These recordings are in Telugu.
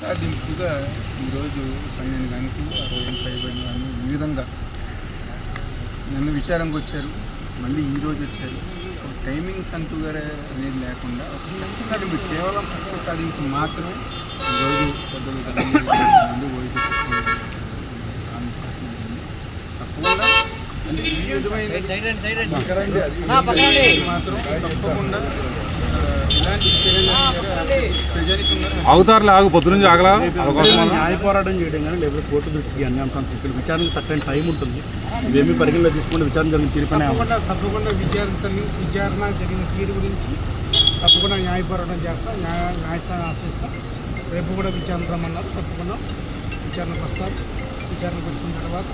సాధింపుగా ఈరోజు పన్నెండు గంటలు అరవై గంటలు అయిపోయిన కానీ ఈ విధంగా నన్ను విచారంగా వచ్చారు. మళ్ళీ ఈరోజు వచ్చారు. టైమింగ్స్ అంటూ గారే అనేది లేకుండా ఒక కక్ష సర్టిఫికేట్ కేవలం సక్సెస్ సర్టిఫికేట్ మాత్రమే ఈరోజు పెద్దలు ముందు పోయి తప్పకుండా అంటే ఈ విధమైన మాత్రం తప్పకుండా ఆగుతారులే ఆగు పొద్దు నుంచి ఆగలా. న్యాయ పోరాటం చేయడం కానీ లేకపోతే కోర్టు దృష్టికి అన్ని అంశాలు తీసుకెళ్ళి విచారణకు సరైన టైం ఉంటుంది. ఇవేమీ పరిగణలో తీసుకుంటే విచారణ జరిగిన తీర్పనే తప్పకుండా తప్పకుండా విచారణ విచారణ జరిగిన తీరు గురించి తప్పకుండా న్యాయ పోరాటం చేస్తాం న్యాయ న్యాయస్థానం ఆశ్రయిస్తాం. రేపు కూడా విచారణ రమ్మన్నారు తప్పకుండా విచారణకు వస్తారు విచారణకు వచ్చిన తర్వాత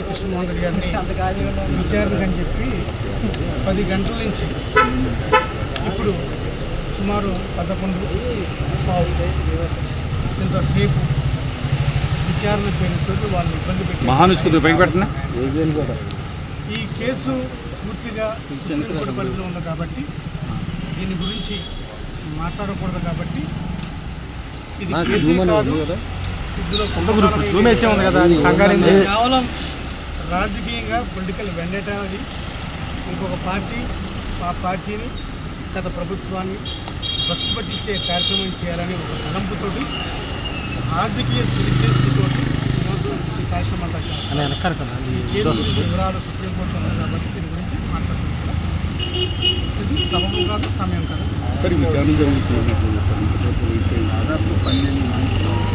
కృష్ణమోహన్ రెడ్డి గారిని విచారణకు అని చెప్పి పది గంటల నుంచి ఇప్పుడు సుమారు పదకొండు పావు ఇంతసేపు విచారణ పేరుతో వాళ్ళని ఇబ్బంది పెట్టి మహానుష్ కొద్దిగా పైకి పెట్టినా? ఈ కేసు పూర్తిగా పరిధిలో ఉంది కాబట్టి దీని గురించి మాట్లాడకూడదు కాబట్టి ఇది కేసే కాదు. ఇందులో? కేవలం రాజకీయంగా పొలిటికల్ వెండట అది. ఇంకొక పార్టీ ఆ పార్టీని గత ప్రభుత్వాన్ని బస్సు పట్టించే కార్యక్రమం చేయాలని ఒక తలంపుతోటి రాజకీయ దురుద్దేశంతో ఈరోజు ఈ కార్యక్రమం. ఈ కేసు వివరాలు సుప్రీంకోర్టు ఉంది కాబట్టి దీని గురించి మాట్లాడుకుంటున్నాం ఇది సబబు కాదు సమయం కాదు దాదాపు పన్నెండు గంటలు